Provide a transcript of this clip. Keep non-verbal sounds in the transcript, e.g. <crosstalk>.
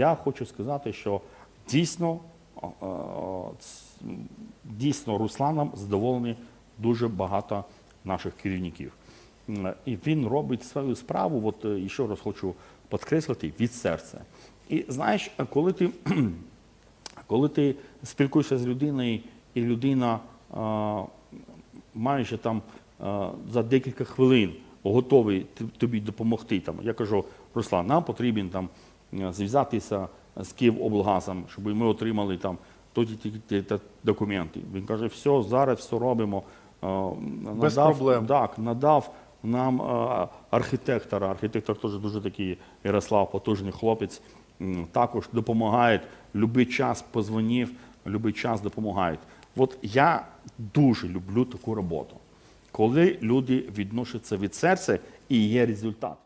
Я хочу сказати, що дійсно, е, е, дійсно Русланом задоволені дуже багато наших керівників. І він робить свою справу, от е, і ще раз хочу підкреслити, від серця. І знаєш, коли ти, <clears throat> коли ти спілкуєшся з людиною, і людина а, майже там а, за декілька хвилин готовий тобі допомогти. Там, я кажу, Руслан, нам потрібен там е, зв'язатися з Київоблгазом, щоб ми отримали там тоді ті- документи. Він каже, все, зараз все робимо. Без надав- проблем. Так, надав нам архітектора. Архітектор теж дуже такий Ярослав, потужний хлопець. Також допомагає. Любий час позвонив, любий час допомагають. От я дуже люблю таку роботу, коли люди відносяться від серця і є результат.